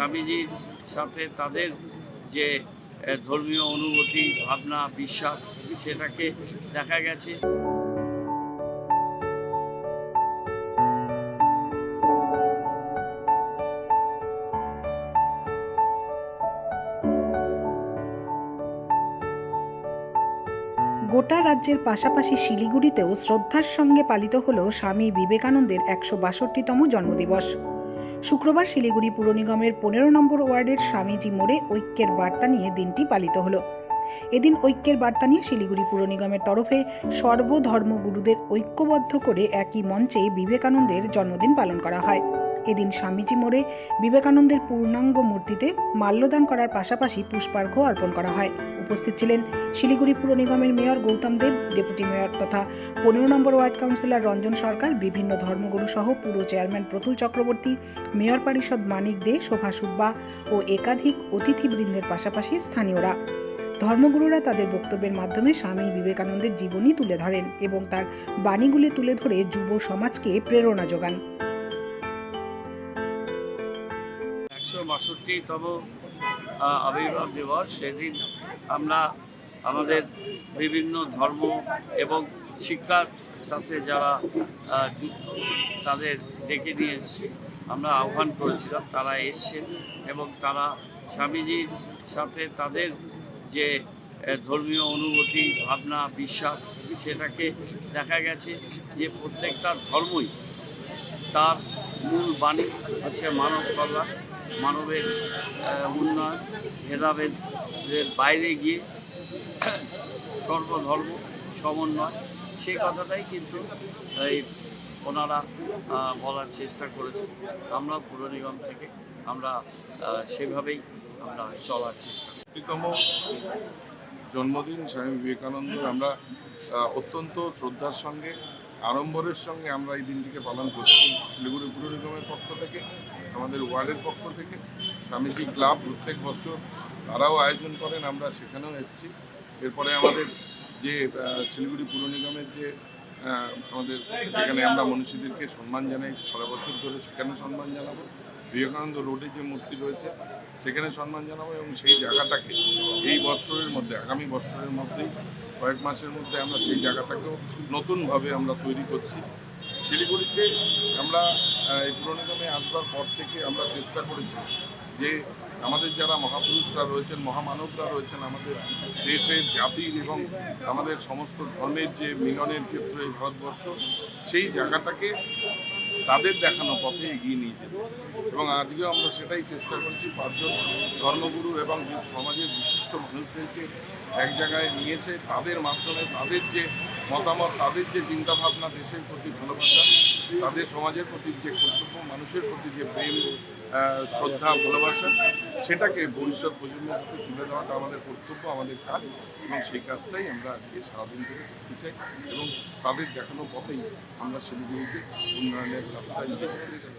স্বামীজির সাথে তাদের যে ধর্মীয় অনুভূতি, ভাবনা, বিশ্বাস সেটাকে দেখা গেছে। গোটা রাজ্যের পাশাপাশি শিলিগুড়িতেও শ্রদ্ধার সঙ্গে পালিত হল স্বামী বিবেকানন্দের একশো বাষট্টিতম জন্মদিবস। শুক্রবার শিলিগুড়ি পুর নিগমের পনেরো নম্বর ওয়ার্ডের স্বামীজি মোড়ে ঐক্যের বার্তা নিয়ে দিনটি পালিত হলো। এদিন ঐক্যের বার্তা নিয়ে শিলিগুড়ি পুর নিগমের তরফে সর্বধর্মগুরুদের ঐক্যবদ্ধ করে একই মঞ্চে বিবেকানন্দের জন্মদিন পালন করা হয়। এদিন স্বামীজি মোড়ে বিবেকানন্দের পূর্ণাঙ্গ মূর্তিতে মাল্যদান করার পাশাপাশি পুষ্পার্ঘ্য অর্পণ করা হয়। উপস্থিত ছিলেন শিলিগুড়ি পুর নিগমের mayor Goutam Deb, deputy mayor তথা পনেরো নম্বর ওয়ার্ড কাউন্সিলর রঞ্জন সরকার, বিভিন্ন ধর্মগুরু সহ পুর চেয়ারম্যান প্রতুল চক্রবর্তী, মেয়র পরিষদ মানিক দে, শোভা সুব্বা ও একাধিক অতিথিবৃন্দের পাশাপাশি স্থানীয়রা। ধর্মগুরুরা তাদের বক্তব্যের মাধ্যমে স্বামী বিবেকানন্দের জীবনী তুলে ধরেন এবং তার বাণীগুলি তুলে ধরে যুব সমাজকে প্রেরণা যোগান। একশো বাষট্টিতম আবির্ভাব দিবস। সেদিন আমরা আমাদের বিভিন্ন ধর্ম এবং শিক্ষার সাথে যারা যুক্ত, তাদের ডেকে নিয়ে এসেছি। আমরা আহ্বান করেছিলাম, তারা এসছেন এবং তারা স্বামীজির সাথে তাদের যে ধর্মীয় অনুভূতি, ভাবনা, বিশ্বাস, সেটাকে দেখা গেছে যে প্রত্যেকটা ধর্মই তার মূল বাণী হচ্ছে মানব কল্যাণ। মানবের উন্নয়ন ভেদাভেদের বাইরে গিয়ে সর্বধর্ম, সমন্বয় সেই কথাটাই কিন্তু এই ওনারা বলার চেষ্টা করেছেন। আমরা পুর নিগম থেকে আমরা সেভাবেই আমরা চলার চেষ্টা তম জন্মদিন স্বামী বিবেকানন্দ, আমরা অত্যন্ত শ্রদ্ধার সঙ্গে আড়ম্বরের সঙ্গে আমরা এই দিনটিকে পালন করছি শিলিগুড়ি পুর নিগমের পক্ষ থেকে, আমাদের ওয়ার্ডের পক্ষ থেকে, স্বামীজি ক্লাব, প্রত্যেক বছর তারাও আয়োজন করেন, আমরা সেখানেও এসেছি। এরপরে আমাদের যে শিলিগুড়ি পুর নিগমের যে আমাদের যেখানে আমরা মনীষীদেরকে সম্মান জানাই, সারা বছর ধরে সেখানে সম্মান জানাব। বিবেকানন্দ রোডে যে মূর্তি রয়েছে, সেখানে সম্মান জানাব এবং সেই জায়গাটাকে এই বৎসরের মধ্যে, আগামী বৎসরের মধ্যেই, কয়েক মাসের মধ্যে আমরা সেই জায়গাটাকেও নতুনভাবে আমরা তৈরি করছি। শিলিগুড়িতে আমরা এই পুর নিগমে আসবার পর থেকে আমরা চেষ্টা করেছি যে আমাদের যারা মহাপুরুষরা রয়েছেন, মহামানবরা রয়েছেন, আমাদের দেশের জাতির এবং আমাদের সমস্ত ধর্মের যে মিলনের ক্ষেত্রে ভারতবর্ষ, সেই জায়গাটাকে তাদের দেখানো পথে এগিয়ে নিয়ে যেতে। এবং আজকেও আমরা সেটাই চেষ্টা করছি পাঁচজন ধর্মগুরু এবং সমাজের বিশিষ্ট মানুষদেরকে এক জায়গায় নিয়েছে তাদের মাধ্যমে তাদের যে মতামত, তাদের যে চিন্তাভাবনা, দেশের প্রতি ভালোবাসা, তাদের সমাজের প্রতি যে কর্তব্য, মানুষের প্রতি যে প্রেম শ্রদ্ধা, ভালোবাসা, সেটাকে ভবিষ্যৎ প্রজন্মের প্রতি তুলে দেওয়াটা আমাদের কর্তব্য, আমাদের কাজ। এবং সেই কাজটাই আমরা আজকে সারাদিন ধরে করতে চাই এবং তাদের দেখানো পথেই আমরা শিলিগুড়িকে উন্নয়নের রাস্তায় নিয়ে যেতে চাই।